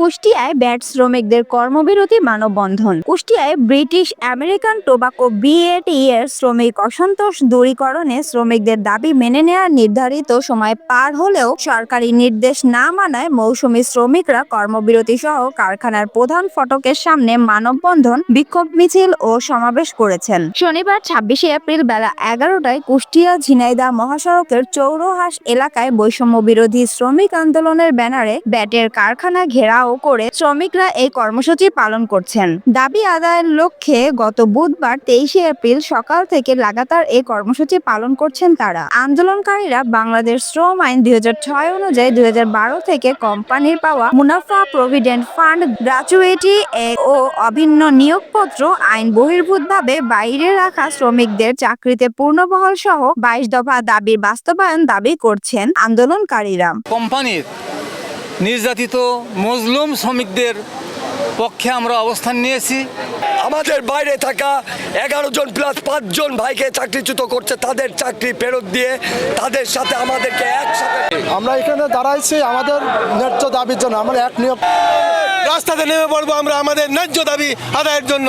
কুষ্টিয়ায় bat শ্রমিকদের কর্মবিরতি মানববন্ধন। কুষ্টিয়ায় ব্রিটিশ, আমেরিকান টোবাকো বিএটি এর শ্রমিক অসন্তোষ দূরীকরণে শ্রমিকদের দাবি মেনে নেওয়ার নির্ধারিত সময় পার হলেও সরকারি নির্দেশ না মানায় মৌসুমী শ্রমিকরা কর্মবিরতি সহ কারখানার প্রধান ফটকের সামনে মানববন্ধন, বিক্ষোভ মিছিল ও সমাবেশ করেছেন। শনিবার ছাব্বিশে এপ্রিল বেলা এগারোটায় কুষ্টিয়া ঝিনাইদা মহাসড়কের চৌরহাস এলাকায় বৈষম্য বিরোধী শ্রমিক আন্দোলনের ব্যানারে ব্যাটের কারখানা ঘেরাও করে শ্রমিকরা এই কর্মসূচি পালন করছেন। দাবি আদায়ের লক্ষ্যে গত বুধবার তেইশে এপ্রিল সকাল থেকে লাগাতার এই কর্মসূচি পালন করছেন তারা। আন্দোলনকারীরা বাংলাদেশ শ্রম আইন দুই অনুযায়ী দুই থেকে কোম্পানির পাওয়া মুনাফা প্রভিডেন্ট ফান্ড, গ্রাচুইটি ও অভিন্ন নিয়োগপত্র আইন বহির্ভূতভাবে বাইরে রাখা শ্রমিকদের চাকরিতে পূর্ণবহাল সহ বাইশ দফা দাবির বাস্তবায়ন দাবি করছেন আন্দোলনকারীরা। কোম্পানির নির্যাতিত মজলুম শ্রমিকদের পক্ষে আমরা অবস্থান নিয়েছি। আমাদের বাইরে থাকা এগারো জন প্লাস পাঁচজন ভাইকে চাকরিচ্যুত করছে তাদের চাকরি ফেরত দিয়ে তাদের সাথে আমাদেরকে একসাথে আমরা এখানে দাঁড়াইছি আমাদের ন্যায্য দাবির জন্য আমরা এক নিয়োগ রাস্তাতে নেমে পড়ব আমরা আমাদের ন্যায্য দাবি আদায়ের জন্য।